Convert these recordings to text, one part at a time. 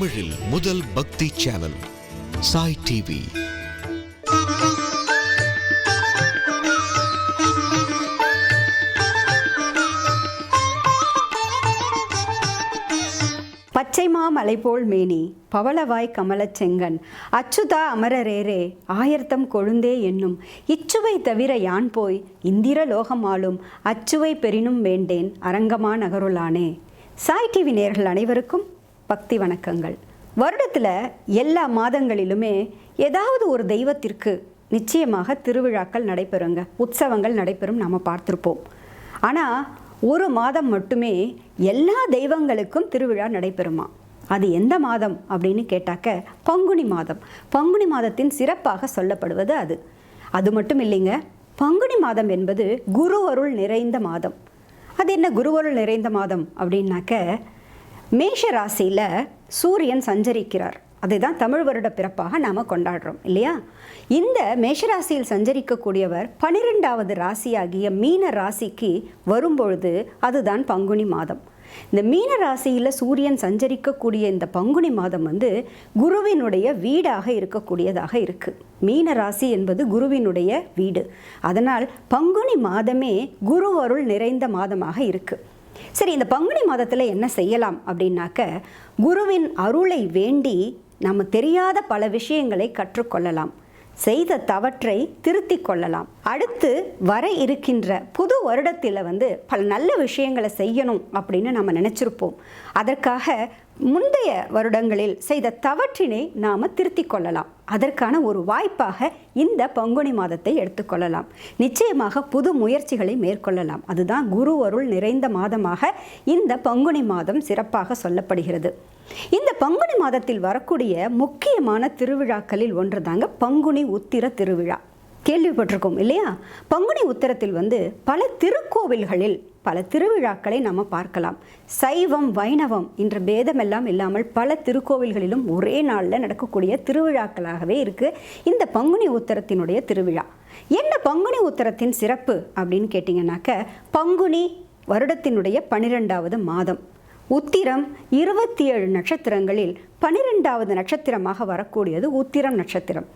தமிழில் முதல் பக்தி சேனல் சாய் டிவி. பச்சைமா மலை போல் மேனி பவளவாய் கமலச் செங்கன் அச்சுதா அமரரேரே ஆயர்த்தம் கொழுந்தே என்னும் இச்சுவை தவிர யான் போய் இந்திர லோகமாலும் அச்சுவை பெறினும் வேண்டேன் அரங்கமா நகருளானே. சாய் டிவி நேர்கள் அனைவருக்கும் பக்தி வணக்கங்கள். வருடத்தில் எல்லா மாதங்களிலுமே ஏதாவது ஒரு தெய்வத்திற்கு நிச்சயமாக திருவிழாக்கள் நடைபெறுங்க. உற்சவங்கள் நடைபெறும் நாம் பார்த்துருப்போம். ஆனால் ஒரு மாதம் மட்டுமே எல்லா தெய்வங்களுக்கும் திருவிழா நடைபெறுமா? அது எந்த மாதம் அப்படின்னு கேட்டாக்க பங்குனி மாதம். பங்குனி மாதத்தின் சிறப்பாக சொல்லப்படுவது அது. அது மட்டும் இல்லைங்க பங்குனி மாதம் என்பது குருவருள் நிறைந்த மாதம். அது என்ன குருவருள் நிறைந்த மாதம் அப்படின்னாக்க மேஷ ராசியில் சூரியன் சஞ்சரிக்கிறார். அதுதான் தமிழ் வருட பிறப்பாக நாம் கொண்டாடுறோம் இல்லையா? இந்த மேஷராசியில் சஞ்சரிக்கக்கூடியவர் பனிரெண்டாவது ராசியாகிய மீன ராசிக்கு வரும்பொழுது அதுதான் பங்குனி மாதம். இந்த மீன ராசியில் சூரியன் சஞ்சரிக்கக்கூடிய இந்த பங்குனி மாதம் வந்து குருவினுடைய வீடாக இருக்கக்கூடியதாக இருக்கு. மீன ராசி என்பது குருவினுடைய வீடு. அதனால் பங்குனி மாதமே குருவருள் நிறைந்த மாதமாக இருக்குது சரி இந்த பங்குனி மாதத்தில் என்ன செய்யலாம் அப்படின்னாக்க குருவின் அருளை வேண்டி நம்ம தெரியாத பல விஷயங்களை கற்றுக்கொள்ளலாம். செய்த தவற்றை திருத்தி கொள்ளலாம். அடுத்து வர இருக்கின்ற புது வருடத்தில் வந்து பல நல்ல விஷயங்களை செய்யணும் அப்படின்னு நம்ம நினச்சிருப்போம். அதற்காக முந்தைய வருடங்களில் செய்த தவற்றினை நாம் திருத்திக் கொள்ளலாம். அதற்கான ஒரு வாய்ப்பாக இந்த பங்குனி மாதத்தை எடுத்துக்கொள்ளலாம் நிச்சயமாக புது முயற்சிகளை மேற்கொள்ளலாம். அதுதான் குரு அருள் நிறைந்த மாதமாக இந்த பங்குனி மாதம் சிறப்பாக சொல்லப்படுகிறது. இந்த பங்குனி மாதத்தில் வரக்கூடிய முக்கியமான திருவிழாக்களில் ஒன்று தாங்க பங்குனி உத்திர திருவிழா. கேள்விப்பட்டிருக்கோம் இல்லையா? பங்குனி உத்திரத்தில் வந்து பல திருக்கோவில்களில் பல திருவிழாக்களை நம்ம பார்க்கலாம். சைவம் வைணவம் என்ற பேதமெல்லாம் இல்லாமல் பல திருக்கோவில்களிலும் ஒரே நாளில் நடக்கக்கூடிய திருவிழாக்களாகவே இருக்குது இந்த பங்குனி உத்திரத்தினுடைய திருவிழா. என்ன பங்குனி உத்திரத்தின் சிறப்பு அப்படின்னு கேட்டிங்கன்னாக்க பங்குனி வருடத்தினுடைய பனிரெண்டாவது மாதம். உத்திரம் இருபத்தி ஏழு நட்சத்திரங்களில் பனிரெண்டாவது நட்சத்திரமாக வரக்கூடியது உத்திரம் நட்சத்திரம்.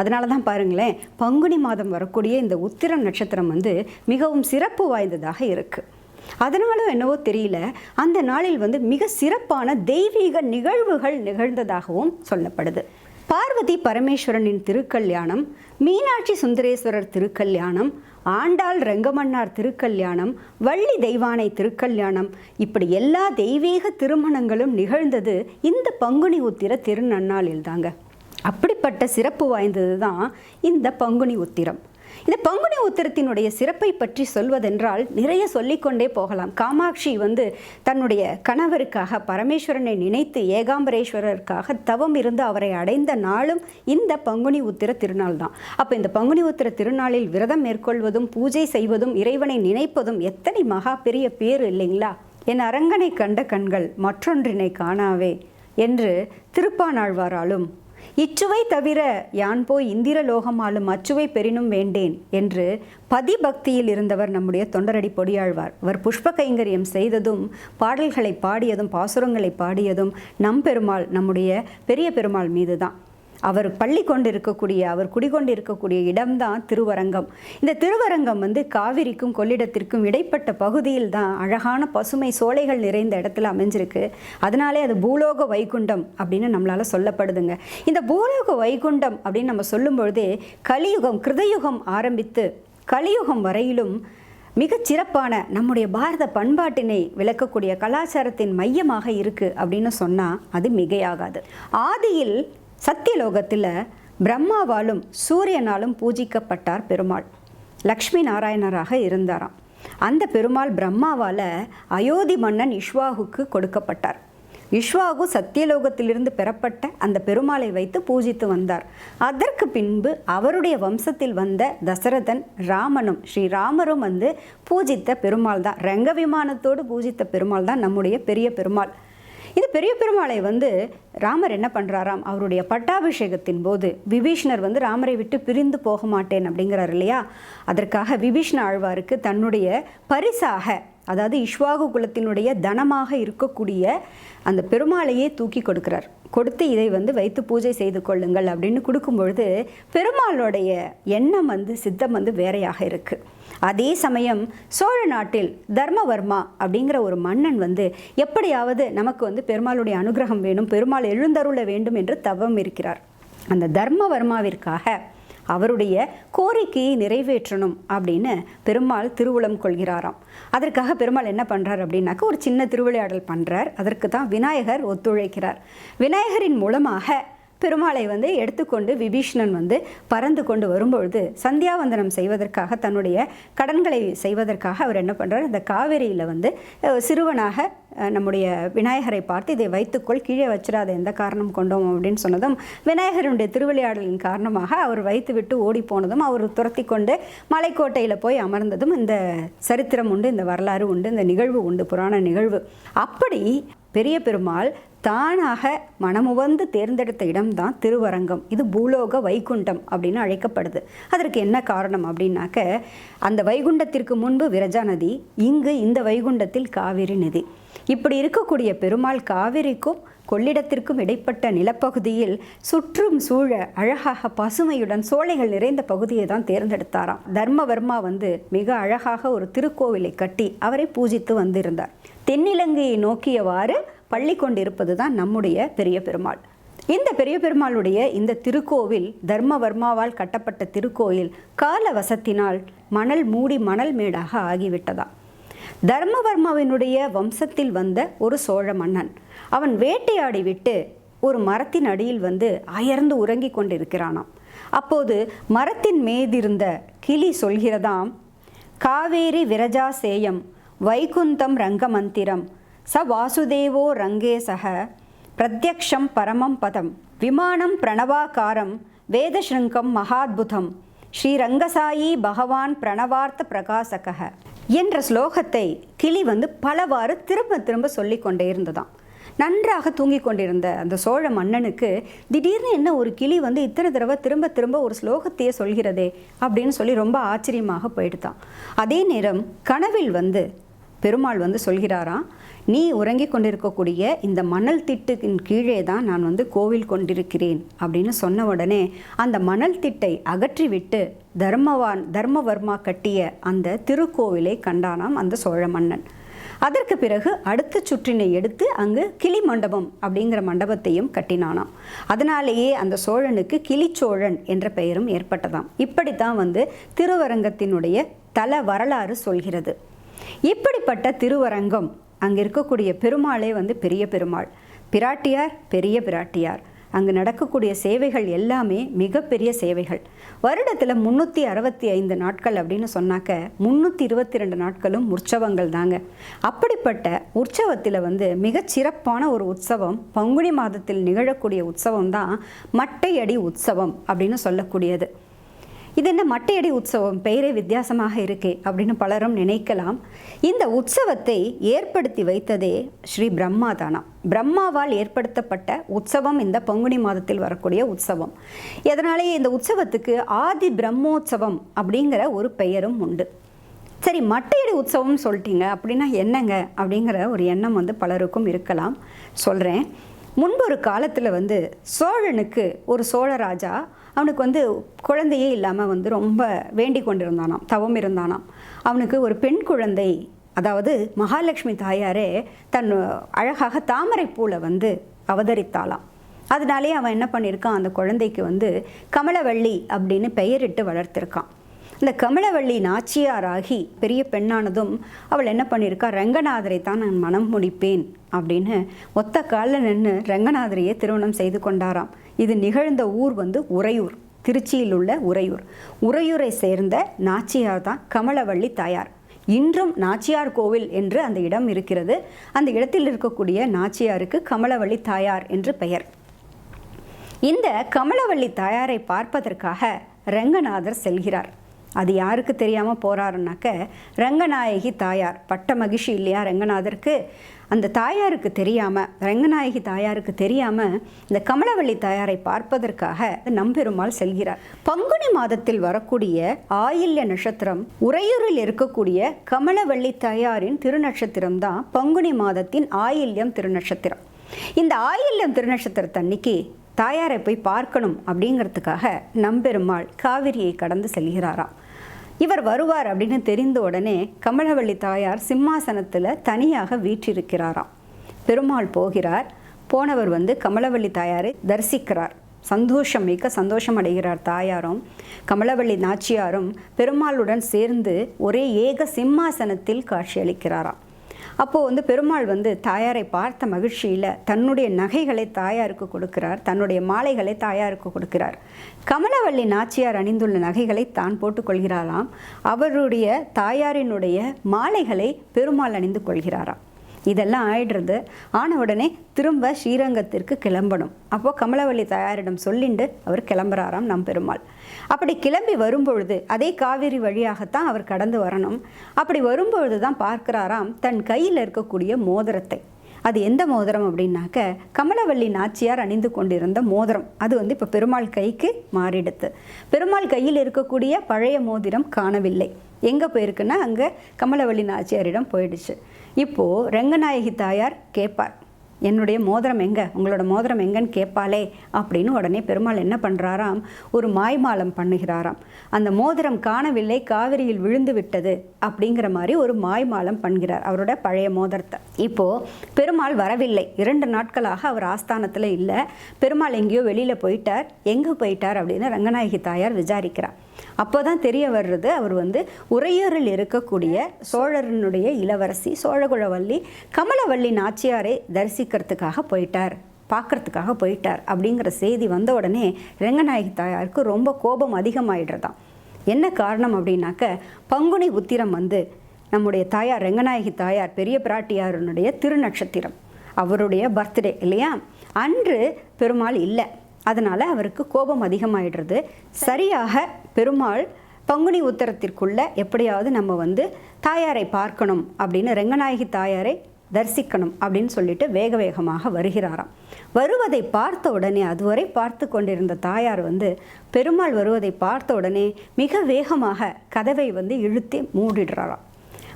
அதனால தான் பாருங்களேன் பங்குனி மாதம் வரக்கூடிய இந்த உத்திரம் நட்சத்திரம் வந்து மிகவும் சிறப்பு வாய்ந்ததாக இருக்குது அதனால என்னவோ தெரியல அந்த நாளில் வந்து மிக சிறப்பான தெய்வீக நிகழ்வுகள் நிகழ்ந்ததாகவும் சொல்லப்படுது. பார்வதி பரமேஸ்வரனின் திருக்கல்யாணம் மீனாட்சி சுந்தரேஸ்வரர் திருக்கல்யாணம் ஆண்டாள் ரெங்கமன்னார் திருக்கல்யாணம் வள்ளி தெய்வானை திருக்கல்யாணம் இப்படி எல்லா தெய்வீக திருமணங்களும் நிகழ்ந்தது இந்த பங்குனி உத்திர திருநன்னாளில் தாங்க அப்படிப்பட்ட சிறப்பு வாய்ந்தது தான் இந்த பங்குனி உத்திரம். இந்த பங்குனி உத்திரத்தினுடைய சிறப்பை பற்றி சொல்வதென்றால் நிறைய சொல்லிக்கொண்டே போகலாம். காமாட்சி வந்து தன்னுடைய கணவருக்காக பரமேஸ்வரனை நினைத்து ஏகாம்பரேஸ்வரருக்காக தவம் இருந்து அவரை அடைந்த நாளும் இந்த பங்குனி உத்திர திருநாள் தான். அப்போ இந்த பங்குனி உத்திர திருநாளில் விரதம் மேற்கொள்வதும் பூஜை செய்வதும் இறைவனை நினைப்பதும் எத்தனை மகா பெரிய பேர் இல்லைங்களா? என் அரங்கனை கண்ட கண்கள் மற்றொன்றினை காணாவே என்று திருப்பானாழ்வாராலும் இச்சுவை தவிர யான் போய் இந்திர லோகமாலும் அச்சுவை பெரினும் வேண்டேன் என்று பதிபக்தியில் இருந்தவர் நம்முடைய தொண்டரடி பொடியாழ்வார். அவர் புஷ்ப கைங்கரியம் செய்ததும் பாடல்களை பாடியதும் பாசுரங்களை பாடியதும் நம்பெருமாள் நம்முடைய பெரிய பெருமாள் மீது தான் அவர் பள்ளி கொண்டு இருக்கக்கூடிய அவர் குடிகொண்டு இருக்கக்கூடிய இடம்தான் திருவரங்கம். இந்த திருவரங்கம் வந்து காவிரிக்கும் கொள்ளிடத்திற்கும் இடைப்பட்ட பகுதியில் தான் அழகான பசுமை சோலைகள் நிறைந்த இடத்துல அமைஞ்சிருக்கு. அதனாலே அது பூலோக வைகுண்டம் அப்படின்னு நம்மளால் சொல்லப்படுதுங்க. இந்த பூலோக வைகுண்டம் அப்படின்னு நம்ம சொல்லும் பொழுதே கலியுகம் கிருதயுகம் ஆரம்பித்து கலியுகம் வரையிலும் மிகச் சிறப்பான நம்முடைய பாரத பண்பாட்டினை விளக்கக்கூடிய கலாச்சாரத்தின் மையமாக இருக்குது அப்படின்னு சொன்னால் அது மிகையாகாது. ஆதியில் சத்தியலோகத்தில் பிரம்மாவாலும் சூரியனாலும் பூஜிக்கப்பட்டார் பெருமாள். லக்ஷ்மி நாராயணராக இருந்தாராம். அந்த பெருமாள் பிரம்மாவால் அயோத்தி மன்னன் இஷ்வாகுக்கு கொடுக்கப்பட்டார். இஷ்வாகு சத்தியலோகத்திலிருந்து பெறப்பட்ட அந்த பெருமாளை வைத்து பூஜித்து வந்தார். அதற்கு பின்பு அவருடைய வம்சத்தில் வந்த தசரதன் ராமனும் ஸ்ரீராமரும் வந்து பூஜித்த பெருமாள் தான். ரங்க விமானத்தோடு பூஜித்த பெருமாள் தான் நம்முடைய பெரிய பெருமாள். இது பெரிய பெருமாளை வந்து ராமர் என்ன பண்ணுறாராம் அவருடைய பட்டாபிஷேகத்தின் போது விபீஷ்ணர் வந்து ராமரை விட்டு பிரிந்து போக மாட்டேன் அப்படிங்கிறார் இல்லையா? அதற்காக விபீஷ்ண ஆழ்வாருக்கு தன்னுடைய பரிசாக அதாவது இஷ்வாகு குலத்தினுடைய தனமாக இருக்கக்கூடிய அந்த பெருமாளையே தூக்கி கொடுக்கிறார். கொடுத்து இதை வந்து வைத்து பூஜை செய்து கொள்ளுங்கள் அப்படின்னு கொடுக்கும்பொழுது பெருமாளுடைய எண்ணம் வந்து சித்தம் வந்து வேறையாக இருக்குது அதே சமயம் சோழ நாட்டில் தர்மவர்மா அப்படிங்கிற ஒரு மன்னன் வந்து எப்படியாவது நமக்கு வந்து பெருமாளுடைய அனுகிரகம் வேணும் பெருமாள் எழுந்தருள வேண்டும் என்று தவம் இருக்கிறார். அந்த தர்மவர்மாவிற்காக அவருடைய கோரிக்கையை நிறைவேற்றணும் அப்படின்னு பெருமாள் திருவுளம் கொள்கிறாராம். அதற்காக பெருமாள் என்ன பண்ணுறார் அப்படின்னாக்க ஒரு சின்ன திருவிளையாடல் பண்ணுறார் அதற்கு தான் விநாயகர் ஒத்துழைக்கிறார். விநாயகரின் மூலமாக பெருமாளை வந்து எடுத்துக்கொண்டு விபீஷ்ணன் வந்து பறந்து கொண்டு வரும்பொழுது சந்தியாவந்தனம் செய்வதற்காக தன்னுடைய கடன்களை செய்வதற்காக அவர் என்ன பண்ணுறார் இந்த காவேரியில் வந்து சிறுவனாக நம்முடைய விநாயகரை பார்த்து இதை வைத்துக்கொள் கீழே வச்சிடாத எந்த காரணம் கொண்டோம் அப்படின்னு சொன்னதும் விநாயகருடைய திருவிளையாடலின் காரணமாக அவர் வைத்து விட்டு ஓடி போனதும் அவர் துரத்தி கொண்டு மலைக்கோட்டையில் போய் அமர்ந்ததும் இந்த சரித்திரம் உண்டு இந்த வரலாறு உண்டு இந்த நிகழ்வு உண்டு புராண நிகழ்வு. அப்படி பெரிய பெருமாள் தானாக மனமுவந்து தேர்ந்தெடுத்த இடம்தான் திருவரங்கம். இது பூலோக வைகுண்டம் அப்படின்னு அழைக்கப்படுது. அதற்கு என்ன காரணம் அப்படின்னாக்க அந்த வைகுண்டத்திற்கு முன்பு விரஜா நதி இங்கு இந்த வைகுண்டத்தில் காவிரி நதி. இப்படி இருக்கக்கூடிய பெருமாள் காவிரிக்கும் கொள்ளிடத்திற்கும் இடைப்பட்ட நிலப்பகுதியில் சுற்றும் சூழ அழகாக பசுமையுடன் சோலைகள் நிறைந்த பகுதியை தான் தேர்ந்தெடுத்தாராம். தர்மவர்மா வந்து மிக அழகாக ஒரு திருக்கோவிலை கட்டி அவரை பூஜித்து வந்திருந்தார். தென்னிலங்கையை நோக்கியவாறு பள்ளி கொண்டிருப்பது தான் நம்முடைய பெரிய பெருமாள். இந்த பெரிய பெருமாளுடைய இந்த திருக்கோவில் தர்மவர்மாவால் கட்டப்பட்ட திருக்கோயில் கால வசத்தினால் மணல் மூடி மணல் மேடாக ஆகிவிட்டதாம். தர்மவர்மாவினுடைய வம்சத்தில் வந்த ஒரு சோழ மன்னன். அவன் வேட்டையாடி விட்டு ஒரு மரத்தின் அடியில் வந்து அயர்ந்து உறங்கிக் கொண்டிருக்கிறானாம். அப்போது மரத்தின் மேதிருந்த கிளி சொல்கிறதாம் காவேரி விரஜா சேயம் வைகுந்தம் ரங்கமந்திரம் ச வாசுதேவோ ரங்கே சக பிரத்யக்ஷம் பரமம் பதம் விமானம் பிரணவாகாரம் வேதஸ்ருங்கம் மகாத்புதம் ஸ்ரீரங்கசாயி பகவான் பிரணவார்த்த பிரகாசக என்ற ஸ்லோகத்தை கிளி வந்து பலவாறு திரும்ப திரும்ப சொல்லி கொண்டே இருந்ததாம். நன்றாக தூங்கிக் கொண்டிருந்த அந்த சோழ மன்னனுக்கு திடீர்னு என்ன ஒரு கிளி வந்து இத்தனை தடவை திரும்ப திரும்ப ஒரு ஸ்லோகத்தையே சொல்கிறதே அப்படின்னு சொல்லி ரொம்ப ஆச்சரியமாக போயிடுதான் அதே நேரம் கனவில் வந்து பெருமாள் வந்து சொல்கிறாராம் நீ உறங்கிக் கொண்டிருக்கக்கூடிய இந்த மணல் திட்டுக்கின் கீழே தான் நான் வந்து கோவில் கொண்டிருக்கிறேன் அப்படின்னு சொன்ன உடனே அந்த மணல் திட்டை அகற்றிவிட்டு தர்மவான் தர்மவர்மா கட்டிய அந்த திருக்கோவிலை கண்டானாம் அந்த சோழ மன்னன். அதற்கு பிறகு அடுத்த சுற்றினை எடுத்து அங்கு கிளி மண்டபம் அப்படிங்கிற மண்டபத்தையும் கட்டினானாம். அதனாலேயே அந்த சோழனுக்கு கிளிச்சோழன் என்ற பெயரும் ஏற்பட்டதாம். இப்படித்தான் வந்து திருவரங்கத்தினுடைய தல வரலாறு சொல்கிறது. இப்படிப்பட்ட திருவரங்கம் அங்கே இருக்கக்கூடிய பெருமாளே வந்து பெரிய பெருமாள். பிராட்டியார் பெரிய பிராட்டியார். அங்கு நடக்கக்கூடிய சேவைகள் எல்லாமே மிகப்பெரிய சேவைகள். வருடத்தில் முந்நூற்றி அறுபத்தி ஐந்து நாட்கள் அப்படின்னு சொன்னாக்க முந்நூற்றி இருபத்தி ரெண்டு நாட்களும் உற்சவங்கள் தாங்க. அப்படிப்பட்ட உற்சவத்தில் வந்து மிகச் சிறப்பான ஒரு உற்சவம் பங்குனி மாதத்தில் நிகழக்கூடிய உற்சவம் தான் மட்டையடி உற்சவம் அப்படின்னு சொல்லக்கூடியது. இது என்ன மட்டையடி உற்சவம்? பெயரே வித்தியாசமாக இருக்கே அப்படின்னு பலரும் நினைக்கலாம். இந்த உற்சவத்தை ஏற்படுத்தி வைத்ததே ஸ்ரீ பிரம்மா தானா பிரம்மாவால் ஏற்படுத்தப்பட்ட உற்சவம் இந்த பங்குனி மாதத்தில் வரக்கூடிய உற்சவம். இதனாலேயே இந்த உற்சவத்துக்கு ஆதி பிரம்மோற்சவம் அப்படிங்கிற ஒரு பெயரும் உண்டு. சரி மட்டையடி உற்சவம் சொல்லிட்டீங்க அப்படின்னா என்னங்க? அப்படிங்கிற ஒரு எண்ணம் வந்து பலருக்கும் இருக்கலாம். சொல்கிறேன் முன்பொரு ஒரு காலத்தில் வந்து சோழனுக்கு ஒரு சோழராஜா அவனுக்கு வந்து குழந்தையே இல்லாமல் வந்து ரொம்ப வேண்டிக் கொண்டிருந்தானாம் தவம் இருந்தானாம். அவனுக்கு ஒரு பெண் குழந்தை அதாவது மகாலட்சுமி தாயாரே தன் அழகாக தாமரைப்பூவில் வந்து அவதரித்தாளாம். அதனாலே அவன் என்ன பண்ணியிருக்கான் அந்த குழந்தைக்கு வந்து கமலவள்ளி அப்படின்னு பெயரிட்டு வளர்த்திருக்கான். இந்த கமலவள்ளி நாச்சியாராகி பெரிய பெண்ணானதும் அவள் என்ன பண்ணியிருக்கா ரங்கநாதரை தான் நான் மனம் முடிப்பேன் அப்படின்னு ஒத்த காலில் நின்று ரங்கநாதரையே திருமணம் செய்து கொண்டாராம். இது நிகழ்ந்த ஊர் வந்து உறையூர் திருச்சியில் உள்ள உறையூர். உறையூரை சேர்ந்த நாச்சியார் தான் கமலவள்ளி தாயார். இன்றும் நாச்சியார் கோவில் என்று அந்த இடம் இருக்கிறது. அந்த இடத்தில் இருக்கக்கூடிய நாச்சியாருக்கு கமலவள்ளி தாயார் என்று பெயர். இந்த கமலவள்ளி தாயாரை பார்ப்பதற்காக ரங்கநாதர் செல்கிறார். அது யாருக்கு தெரியாமல் போகிறாருனாக்க ரங்கநாயகி தாயார். பட்ட மகிழ்ச்சி இல்லையா ரங்கநாதருக்கு? அந்த தாயாருக்கு தெரியாமல் ரங்கநாயகி தாயாருக்கு தெரியாமல் இந்த கமலவள்ளி தாயாரை பார்ப்பதற்காக நம்பெருமாள் செல்கிறார். பங்குனி மாதத்தில் வரக்கூடிய ஆயில்ய நட்சத்திரம் உறையூரில் இருக்கக்கூடிய கமலவள்ளி தாயாரின் திருநட்சத்திரம் தான் பங்குனி மாதத்தின் ஆயில்யம் திருநட்சத்திரம். இந்த ஆயில்யம் திருநட்சத்திரத்தன்னைக்கு தாயாரை போய் பார்க்கணும் அப்படிங்கிறதுக்காக நம்பெருமாள் காவிரியை கடந்து செல்கிறாராம். இவர் வருவார் அப்படின்னு தெரிந்த உடனே கமலவள்ளி தாயார் சிம்மாசனத்தில் தனியாக வீற்றிருக்கிறாராம். பெருமாள் போகிறார். போனவர் வந்து கமலவள்ளி தாயாரை தரிசிக்கிறார். சந்தோஷம் மிக்க சந்தோஷம் அடைகிறார் தாயாரும். கமலவள்ளி நாச்சியாரும் பெருமாளுடன் சேர்ந்து ஒரே ஏக சிம்மாசனத்தில் காட்சியளிக்கிறாராம். அப்போது வந்து பெருமாள் வந்து தாயாரை பார்த்த மகிழ்ச்சியில் தன்னுடைய நகைகளை தாயாருக்கு கொடுக்கிறார் தன்னுடைய மாலைகளை தாயாருக்கு கொடுக்கிறார். கமலவள்ளி நாச்சியார் அணிந்துள்ள நகைகளை தான் போட்டுக்கொள்கிறாராம் அவருடைய தாயாரினுடைய மாலைகளை பெருமாள் அணிந்து கொள்கிறாராம். இதெல்லாம் ஆயிடுறது. ஆன உடனே திரும்ப ஸ்ரீரங்கத்திற்கு கிளம்பணும். அப்போது கமலவள்ளி தாயாரிடம் சொல்லிண்டு அவர் கிளம்புறாராம் நம் பெருமாள். அப்படி கிளம்பி வரும்பொழுது அதே காவிரி வழியாகத்தான் அவர் கடந்து வரணும். அப்படி வரும்பொழுது தான் பார்க்கிறாராம் தன் கையில் இருக்கக்கூடிய மோதிரத்தை. அது எந்த மோதிரம் அப்படின்னாக்க கமலவள்ளி நாச்சியார் அணிந்து கொண்டிருந்த மோதிரம். அது வந்து இப்போ பெருமாள் கைக்கு மாறிடுது பெருமாள் கையில் இருக்கக்கூடிய பழைய மோதிரம் காணவில்லை. எங்கே போயிருக்குன்னா அங்கே கமலவள்ளி நாச்சியாரிடம் போயிடுச்சு. இப்போது ரங்கநாயகி தாயார் கேட்பார். என்னுடைய மோதிரம் எங்கே? உங்களோட மோதிரம் எங்கன்னு கேட்பாளே அப்படின்னு உடனே பெருமாள் என்ன பண்ணுறாராம் ஒரு மாய்மாலம் பண்ணுகிறாராம். அந்த மோதிரம் காணவில்லை காவிரியில் விழுந்து விட்டது அப்படிங்கிற மாதிரி ஒரு மாய்மாலம் பண்ணுகிறார் அவரோட பழைய மோதிரத்தை. இப்போது பெருமாள் வரவில்லை. இரண்டு நாட்களாக அவர் ஆஸ்தானத்தில் இல்லை. பெருமாள் எங்கேயோ வெளியில் போயிட்டார். எங்கே போயிட்டார் அப்படின்னு ரங்கநாயகி தாயார் விசாரிக்கிறார். அப்போ தான் தெரிய வர்றது அவர் வந்து உறையூரில் இருக்கக்கூடிய சோழரனுடைய இளவரசி சோழகுழவல்லி கமலவள்ளி நாச்சியாரை தரிசிக்கிறதுக்காக போயிட்டார் பார்க்கறதுக்காக போயிட்டார் அப்படிங்கிற செய்தி வந்த உடனே ரங்கநாயகி தாயாருக்கு ரொம்ப கோபம் அதிகமாயிடுறதாம். என்ன காரணம் அப்படின்னாக்க பங்குனி உத்திரம் வந்து நம்முடைய தாயார் ரங்கநாயகி தாயார் பெரிய பிராட்டியாரனுடைய திருநட்சத்திரம் அவருடைய பர்த்டே இல்லையா? அன்று பெருமாள் இல்லை. அதனால் அவருக்கு கோபம் அதிகமாயிடுறது. சரியாக பெருமாள் பங்குனி உத்தரத்திற்குள்ள எப்படியாவது நம்ம வந்து தாயாரை பார்க்கணும் அப்படின்னு ரெங்கநாயகி தாயாரை தரிசிக்கணும் அப்படின்னு சொல்லிட்டு வேக வேகமாக வருகிறாராம். வருவதை பார்த்த உடனே அதுவரை பார்த்து கொண்டிருந்த தாயார் வந்து பெருமாள் வருவதை பார்த்த உடனே மிக வேகமாக கதவை வந்து இழுத்தி மூடிடுறாராம்.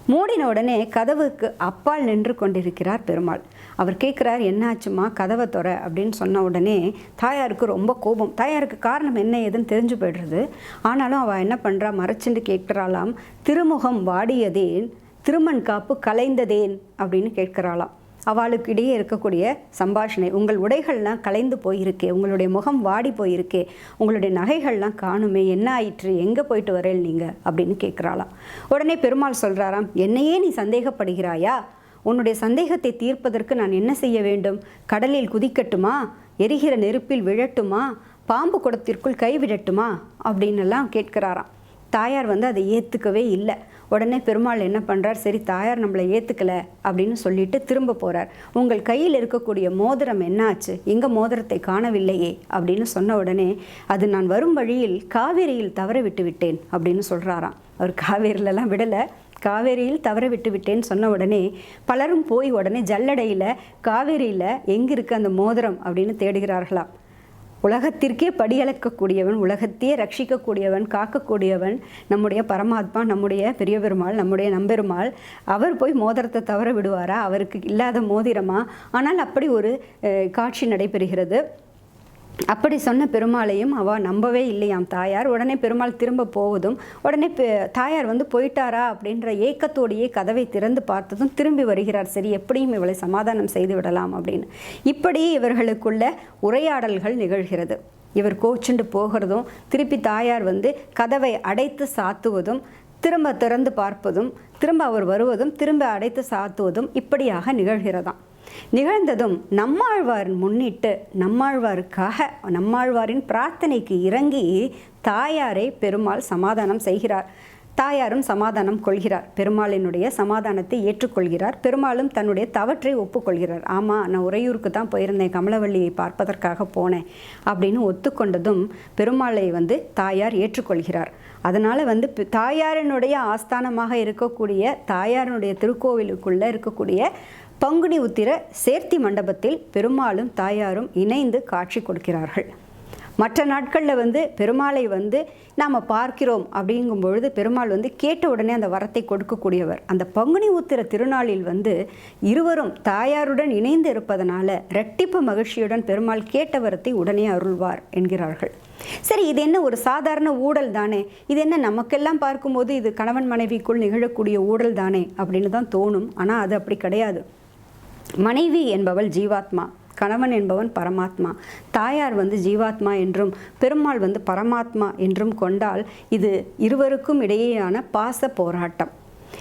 மூடின உடனே கதவுக்கு அப்பால் நின்று கொண்டிருக்கிறார் பெருமாள். அவர் கேட்குறார் என்னாச்சுமா கதவை துற அப்படின்னு சொன்ன உடனே தாயாருக்கு ரொம்ப கோபம். தாயாருக்கு காரணம் என்ன ஏதுன்னு தெரிஞ்சு போய்டுறது. ஆனாலும் அவள் என்ன பண்ணுறா மறைச்சுண்டு கேட்குறாளாம் திருமுகம் வாடியதேன் திருமண் காப்பு கலைந்ததேன் அப்படின்னு கேட்குறாளாம் அவளுக்கு இடையே இருக்கக்கூடிய சம்பாஷணை உங்கள் உடைகள்லாம் கலைந்து போயிருக்கே உங்களுடைய முகம் வாடி போயிருக்கே உங்களுடைய நகைகள்லாம் காணுமே என்ன ஆயிற்று? எங்கே போயிட்டு வரேன் நீங்கள் அப்படின்னு கேட்குறாளாம் உடனே பெருமாள் சொல்கிறாராம் என்னையே நீ சந்தேகப்படுகிறாயா? உன்னுடைய சந்தேகத்தை தீர்ப்பதற்கு நான் என்ன செய்ய வேண்டும்? கடலில் குதிக்கட்டுமா? எரிகிற நெருப்பில் விழட்டுமா? பாம்பு குடத்திற்குள் கை விடட்டுமா? கேட்கிறாராம். தாயார் வந்து அதை ஏற்றுக்கவே இல்லை. உடனே பெருமாள் என்ன பண்ணுறார் சரி தாயார் நம்மளை ஏற்றுக்கலை அப்படின்னு சொல்லிட்டு திரும்ப போகிறார் உங்கள் கையில் இருக்கக்கூடிய மோதிரம் என்னாச்சு? எங்கள் மோதிரத்தை காணவில்லையே அப்படின்னு சொன்ன உடனே அது நான் வரும் வழியில் காவேரியில் தவற விட்டு விட்டேன் அப்படின்னு சொல்கிறாராம் அவர் காவேரியிலலாம் விடலை. காவேரியில் தவற விட்டு விட்டேன்னு சொன்ன உடனே பலரும் போய் உடனே ஜல்லடையில் காவேரியில் எங்கே இருக்குது அந்த மோதிரம் அப்படின்னு தேடுகிறார்களாம். உலகத்திற்கே படியளக்கக்கூடியவன் உலகத்தையே ரட்சிக்கக்கூடியவன் காக்கக்கூடியவன் நம்முடைய பரமாத்மா நம்முடைய பெரிய பெருமாள் நம்முடைய நம்பெருமாள் அவர் போய் மோதிரத்தை தவற விடுவாரா? அவருக்கு இல்லாத மோதிரமா? ஆனால் அப்படி ஒரு காட்சி நடைபெறுகிறது. அப்படி சொன்ன பெருமாளையும் அவ நம்பவே இல்லையாம் தாயார். உடனே பெருமாள் திரும்ப போவதும் உடனே தாயார் வந்து போயிட்டாரா அப்படின்ற ஏக்கத்தோடையே கதவை திறந்து பார்த்ததும் திரும்பி வருகிறார். சரி எப்படியும் இவளை சமாதானம் செய்து விடலாம் அப்படின்னு. இப்படி இவர்களுக்குள்ள உரையாடல்கள் நிகழ்கிறது. இவர் கோச்சுண்டு போகிறதும் திருப்பி தாயார் வந்து கதவை அடைத்து சாத்துவதும் திரும்ப திறந்து பார்ப்பதும் திரும்ப அவர் வருவதும் திரும்ப அடைத்து சாத்துவதும் இப்படியாக நிகழ்கிறதாம். நிகழ்ந்ததும் நம்மாழ்வார் முன்னிட்டு நம்மாழ்வாருக்காக நம்மாழ்வாரின் பிரார்த்தனைக்கு இறங்கி தாயாரை பெருமாள் சமாதானம் செய்கிறார். தாயாரும் சமாதானம் கொள்கிறார். பெருமாளினுடைய சமாதானத்தை ஏற்றுக்கொள்கிறார். பெருமாளும் தன்னுடைய தவற்றை ஒப்புக்கொள்கிறார். ஆமாம் நான் உறையூருக்கு தான் போயிருந்தேன் கமலவள்ளியை பார்ப்பதற்காக போனேன் அப்படின்னு ஒத்துக்கொண்டதும் பெருமாளை வந்து தாயார் ஏற்றுக்கொள்கிறார். அதனால் வந்து தாயாரினுடைய ஆஸ்தானமாக இருக்கக்கூடிய தாயாரினுடைய திருக்கோவிலுக்குள்ளே இருக்கக்கூடிய பங்குனி உத்திர சேர்த்தி மண்டபத்தில் பெருமாளும் தாயாரும் இணைந்து காட்சி கொடுக்கிறார்கள். மற்ற நாட்களில் வந்து பெருமாளை வந்து நாம் பார்க்கிறோம் அப்படிங்கும் பொழுது பெருமாள் வந்து கேட்ட உடனே அந்த வரத்தை கொடுக்கக்கூடியவர். அந்த பங்குனி உத்திர திருநாளில் வந்து இருவரும் தாயாருடன் இணைந்து இருப்பதனால ரெட்டிப்பு மகிழ்ச்சியுடன் பெருமாள் கேட்ட வரத்தை உடனே அருள்வார் என்கிறார்கள். சரி இது என்ன ஒரு சாதாரண ஊடல் தானே? இது என்ன நமக்கெல்லாம் பார்க்கும்போது இது கணவன் மனைவிக்குள் நிகழக்கூடிய ஊடல் தானே அப்படின்னு தான் தோணும். ஆனால் அது அப்படி கிடையாது. மனைவி என்பவள் ஜீவாத்மா கணவன் என்பவன் பரமாத்மா. தாயார் வந்து ஜீவாத்மா என்றும் பெருமாள் வந்து பரமாத்மா என்றும் கொண்டால் இது இருவருக்கும் இடையேயான பாச போராட்டம்.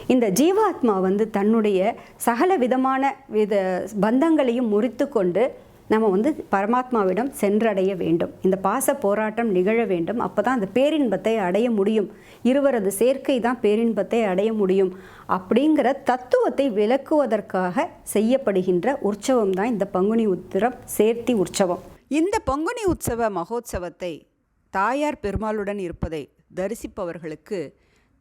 இந்த ஜீவாத்மா வந்து தன்னுடைய சகல விதமான வித பந்தங்களையும் முறித்து கொண்டு நம்ம வந்து பரமாத்மாவிடம் சென்றடைய வேண்டும். இந்த பாச போராட்டம் நிகழ வேண்டும். அப்போ தான் அந்த பேரின்பத்தை அடைய முடியும். இருவரது சேர்க்கை தான் பேரின்பத்தை அடைய முடியும். அப்படிங்கிற தத்துவத்தை விளக்குவதற்காக செய்யப்படுகின்ற உற்சவம் தான் இந்த பங்குனி உத்திரம் சேர்த்தி உற்சவம். இந்த பங்குனி உற்சவ மகோத்சவத்தை தாயார் பெருமாளுடன் இருப்பதை தரிசிப்பவர்களுக்கு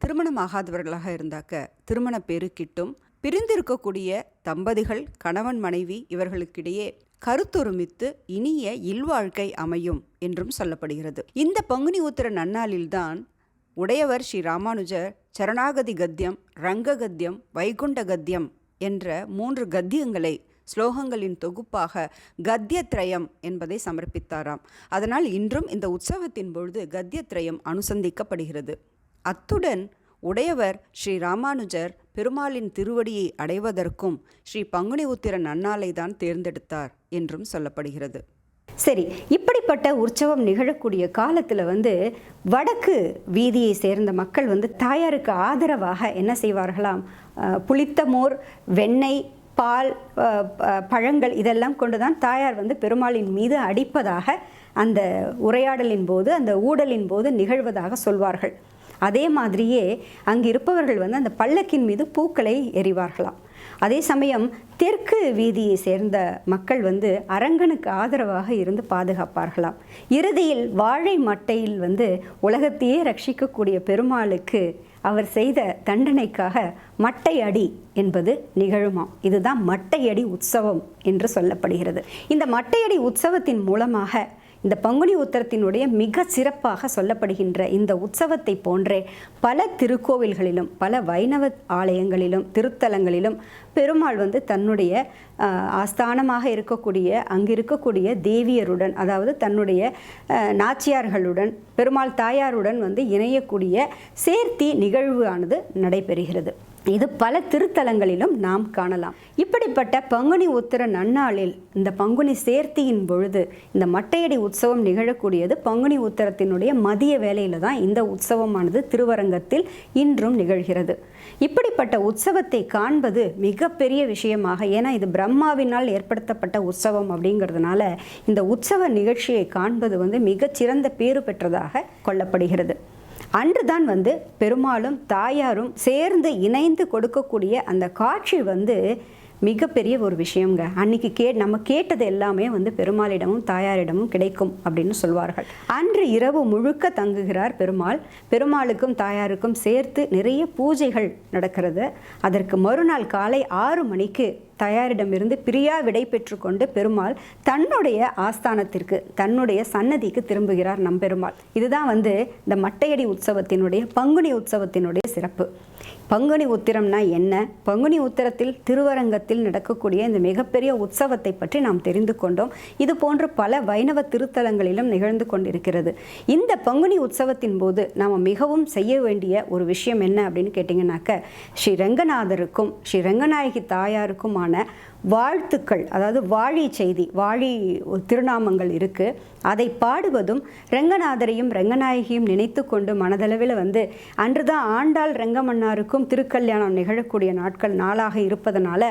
திருமணமாகாதவர்களாக இருந்தாக்க திருமண பேரு கிட்டும் பிரிந்திருக்கக்கூடிய தம்பதிகள் கணவன் மனைவி இவர்களுக்கிடையே கருத்தொருமித்து இனிய இல்வாழ்க்கை அமையும் என்றும் சொல்லப்படுகிறது. இந்த பங்குனி உத்திர நன்னாளில்தான் உடையவர் ஸ்ரீ ராமானுஜர் சரணாகதி கத்தியம் ரங்க கத்தியம் வைகுண்ட கத்தியம் என்ற மூன்று கத்தியங்களை ஸ்லோகங்களின் தொகுப்பாக கத்தியத்ரயம் என்பதை சமர்ப்பித்தாராம். அதனால் இன்றும் இந்த உற்சவத்தின் பொழுது கத்தியத்ரயம் அனுசந்திக்கப்படுகிறது. அத்துடன் உடையவர் ஸ்ரீ ராமானுஜர் பெருமாளின் திருவடியை அடைவதற்கும் ஸ்ரீ பங்குனி உத்திரன் அன்னாலை தான் தேர்ந்தெடுத்தார் என்றும் சொல்லப்படுகிறது. சரி இப்படிப்பட்ட உற்சவம் நிகழக்கூடிய காலத்தில் வந்து வடக்கு வீதியை சேர்ந்த மக்கள் வந்து தாயாருக்கு ஆதரவாக என்ன செய்வார்களாம்? புளித்த மோர் வெண்ணெய் பால் பழங்கள் இதெல்லாம் கொண்டு தான் தாயார் வந்து பெருமாளின் மீது அடிப்பதாக அந்த உரையாடலின் போது அந்த ஊடலின் போது நிகழ்வதாக சொல்வார்கள். அதே மாதிரியே அங்கு இருப்பவர்கள் வந்து அந்த பல்லக்கின் மீது பூக்களை எறிவார்களாம். அதே சமயம் தெற்கு வீதியை சேர்ந்த மக்கள் வந்து அரங்கனுக்கு ஆதரவாக இருந்து பாதுகாப்பார்களாம். இறுதியில் வாழை மட்டையில் வந்து உலகத்தையே ரட்சிக்கக்கூடிய பெருமாளுக்கு அவர் செய்த தண்டனைக்காக மட்டை அடி என்பது நிகழுமாம். இதுதான் மட்டையடி உற்சவம் என்று சொல்லப்படுகிறது. இந்த மட்டையடி உற்சவத்தின் மூலமாக இந்த பங்குனி உத்தரத்தினுடைய மிக சிறப்பாக சொல்லப்படுகின்ற இந்த உற்சவத்தை போன்றே பல திருக்கோவில்களிலும் பல வைணவ ஆலயங்களிலும் திருத்தலங்களிலும் பெருமாள் வந்து தன்னுடைய ஆஸ்தானமாக இருக்கக்கூடிய அங்கு இருக்கக்கூடிய தேவியருடன் அதாவது தன்னுடைய நாச்சியார்களுடன் பெருமாள் தாயாருடன் வந்து இணையக்கூடிய சேர்த்தி நிகழ்வானது நடைபெறுகிறது. இது பல திருத்தலங்களிலும் நாம் காணலாம். இப்படிப்பட்ட பங்குனி உத்திர நன்னாளில் இந்த பங்குனி சேர்த்தியின் பொழுது இந்த மட்டையடி உற்சவம் நிகழக்கூடியது. பங்குனி உத்திரத்தினுடைய மதிய வேலையில் தான் இந்த உற்சவமானது திருவரங்கத்தில் இன்றும் நிகழ்கிறது. இப்படிப்பட்ட உற்சவத்தை காண்பது மிகப்பெரிய விஷயமாக ஏன்னா இது பிரம்மாவினால் ஏற்படுத்தப்பட்ட உற்சவம் அப்படிங்கிறதுனால இந்த உற்சவ நிகழ்ச்சியை காண்பது வந்து மிகச்சிறந்த பேறு பெற்றதாக கொள்ளப்படுகிறது. அன்றுதான் வந்து பெருமாளும் தாயாரும் சேர்ந்து இணைந்து கொடுக்கக்கூடிய அந்த காட்சி வந்து மிகப்பெரிய ஒரு விஷயங்க அன்னைக்கு கே நம்ம கேட்டது எல்லாமே வந்து பெருமாளிடமும் தாயாரிடமும் கிடைக்கும் அப்படின்னு சொல்வார்கள். அன்று இரவு முழுக்க தங்குகிறார் பெருமாள். பெருமாளுக்கும் தாயாருக்கும் சேர்த்து நிறைய பூஜைகள் நடக்கிறது. அதற்கு மறுநாள் காலை ஆறு மணிக்கு தாயாரிடமிருந்து பிரியா விடை பெற்றுக்கொண்டு பெருமாள் தன்னுடைய ஆஸ்தானத்திற்கு தன்னுடைய சன்னதிக்கு திரும்புகிறார் நம்பெருமாள் இதுதான் வந்து இந்த மட்டையடி உற்சவத்தினுடைய பங்குனி உற்சவத்தினுடைய சிறப்பு. பங்குனி உத்திரம்னா என்ன? பங்குனி உத்திரத்தில் திருவரங்கத்தில் நடக்கக்கூடிய இந்த மிகப்பெரிய உற்சவத்தை பற்றி நாம் தெரிந்து கொண்டோம். இது போன்ற பல வைணவ திருத்தலங்களிலும் நிகழ்ந்து கொண்டிருக்கிறது. இந்த பங்குனி உற்சவத்தின் போது நாம் மிகவும் செய்ய வேண்டிய ஒரு விஷயம் என்ன அப்படின்னு கேட்டிங்கனாக்க ஸ்ரீ ரங்கநாதருக்கும் ஸ்ரீ விதமான வாழ்த்துக்கள் அதாவது வாழி செய்தி வாழி திருநாமங்கள் இருக்கு. அதை பாடுவதும் ரங்கநாதரையும் ரங்கநாயகியும் நினைத்து கொண்டு மனதளவில் வந்து அன்றுதான் ஆண்டாள் ரங்கமன்னாருக்கும் திருக்கல்யாணம் நிகழக்கூடிய நாட்கள் நாளாக இருப்பதனால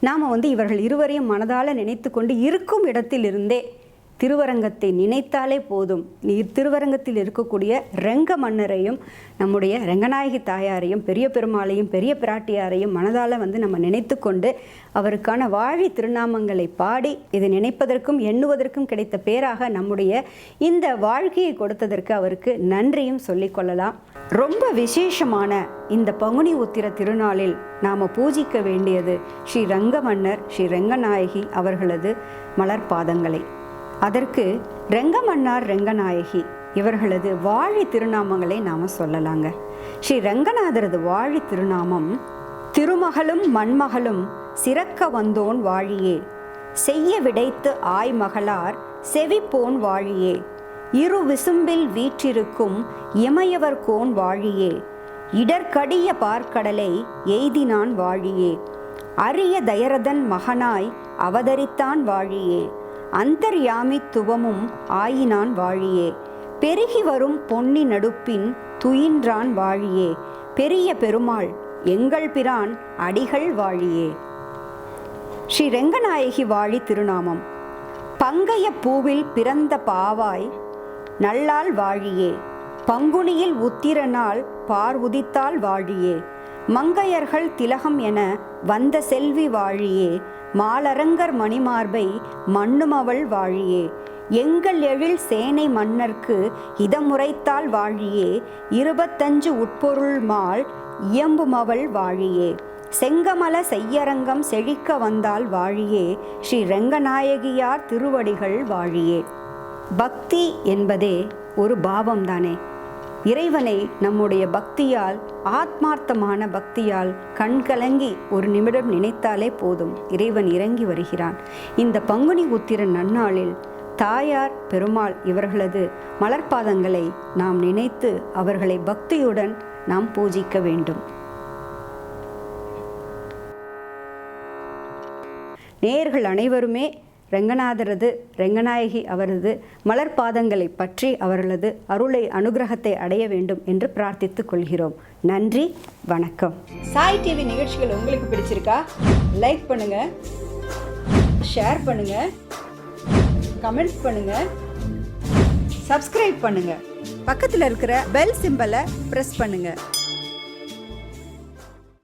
நாம் வந்து இவர்கள் இருவரையும் மனதால் நினைத்து கொண்டு இருக்கும் இடத்திலிருந்தே திருவரங்கத்தை நினைத்தாலே போதும். நீ திருவரங்கத்தில் இருக்கக்கூடிய ரெங்க மன்னரையும் நம்முடைய ரங்கநாயகி தாயாரையும் பெரிய பெருமாளையும் பெரிய பிராட்டியாரையும் மனதால் வந்து நம்ம நினைத்து கொண்டு அவருக்கான வாழி திருநாமங்களை பாடி இதை நினைப்பதற்கும் எண்ணுவதற்கும் கிடைத்த பேராக நம்முடைய இந்த வாழ்க்கையை கொடுத்ததற்கு அவருக்கு நன்றியும் சொல்லிக்கொள்ளலாம் ரொம்ப விசேஷமான இந்த பங்குனி உத்திர திருநாளில் நாம் பூஜிக்க வேண்டியது ஸ்ரீ ரங்கமன்னர் ஸ்ரீ ரங்கநாயகி அவர்களது மலர் பாதங்களை. அதற்கு ரெங்கமன்னார் ரெங்கநாயகி. இவர்களது வாழி திருநாமங்களை நாம் சொல்லலாங்க. ஸ்ரீ ரங்கநாதரது வாழி திருநாமம் திருமகளும் மண்மகளும் சிறக்க வந்தோன் வாழியே. செய்ய விடைத்து ஆய் மகளார் செவிப்போன் வாழியே. இரு விசும்பில் வீற்றிருக்கும் இமையவர் கோன் வாழியே. இடர்கடிய பார்க்கடலை எய்தினான் வாழியே. அரிய தயரதன் மகனாய் அவதரித்தான் வாழியே. அந்தர்யாமித்துவமும் ஆயினான் வாழியே. பெருகி வரும் பொன்னி நடுப்பின் துயின்றான் வாழியே. பெரிய பெருமாள் எங்கள் பிரான் அடிகள் வாழியே. ஸ்ரீ ரெங்கநாயகி வாழி திருநாமம். பங்கைய பூவில் பிறந்த பாவாய் நல்லால் வாழியே. பங்குனியில் உத்திரனால் பார் உதித்தால் வாழியே. மங்கையர்கள் திலகம் என வந்த செல்வி வாழியே. மாலரங்கர் மணிமார்பை மண்ணுமவள் வாழியே. எங்கள் எழில் சேனை மன்னர்க்கு இதமுறைத்தால் வாழியே. இருபத்தஞ்சு உட்பொருள் மால் இயம்புமவள் வாழியே. செங்கமல செய்யரங்கம் செழிக்க வந்தால் வாழியே. ஸ்ரீ ரங்கநாயகியார் திருவடிகள் வாழியே. பக்தி என்பதே ஒரு பாவம்தானே. இறைவனை நம்முடைய பக்தியால் ஆத்மார்த்தமான பக்தியால் கண்கலங்கி ஒரு நிமிடம் நினைத்தாலே போதும். இறைவன் இறங்கி வருகிறான். இந்த பங்குனி உத்திர நன்னாளில் தாயார் பெருமாள் இவர்களது மலர்பாதங்களை நாம் நினைத்து அவர்களை பக்தியுடன் நாம் பூஜிக்க வேண்டும். நேர்கள் அனைவருமே ரெங்கநாதரது ரெங்கநாயகி அவரது மலர் பாதங்களை பற்றி அவர்களது அருளை அனுகிரகத்தை அடைய வேண்டும் என்று பிரார்த்தித்துக் கொள்கிறோம். நன்றி வணக்கம். சாய் டிவி நிகழ்ச்சிகள் உங்களுக்கு பிடிச்சிருக்கா? லைக் பண்ணுங்க ஷேர் பண்ணுங்க கமெண்ட்ஸ் பண்ணுங்க சப்ஸ்கிரைப் பண்ணுங்க. பக்கத்தில் இருக்கிற பெல் சிம்பலை ப்ரெஸ் பண்ணுங்க.